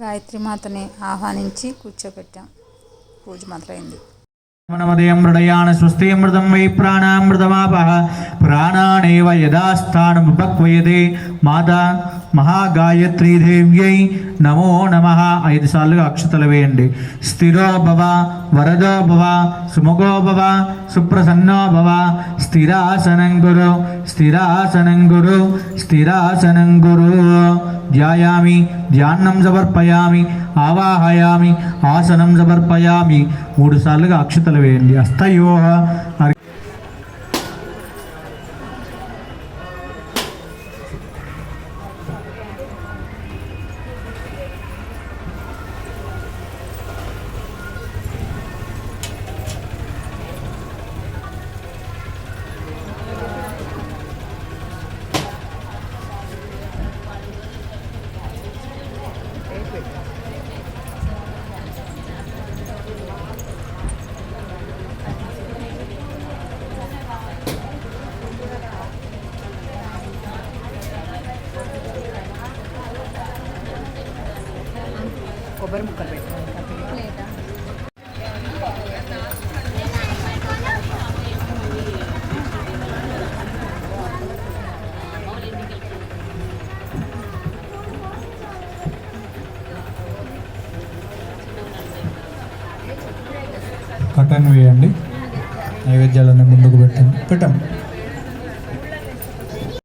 గాయత్రి మాతని ఆహ్వానించి కూర్చోబెట్టాం పూజ మొదలైంది. మనమదయం హృదయాన స్వస్తిమృతం వై ప్రాణామృతమాప ప్రాణానేవ యదా మాత మహాగాయత్రీ దేవ్యై నమో నమ. ఐదు సార్లుగా అక్షతలు వేయండి. స్థిరో భవ వరదో భవ సుముఖో భవ సుప్రసన్నో భవ. స్థిరాసనం గురు స్థిరాసనం గురు స్థిరాసనం గురు ధ్యాయామి ధ్యానం సమర్పయామి ఆవాహయామి ఆసనం సమర్పయామి. మూడు సార్లుగా అక్షతలు వేయండి. అస్తయోహ కొబ్బరి ముక్కలు పెట్టాలి కటన్ వేయండి. నైవేద్యాలన్నీ ముందుకు పెట్టండి. పెట్టండి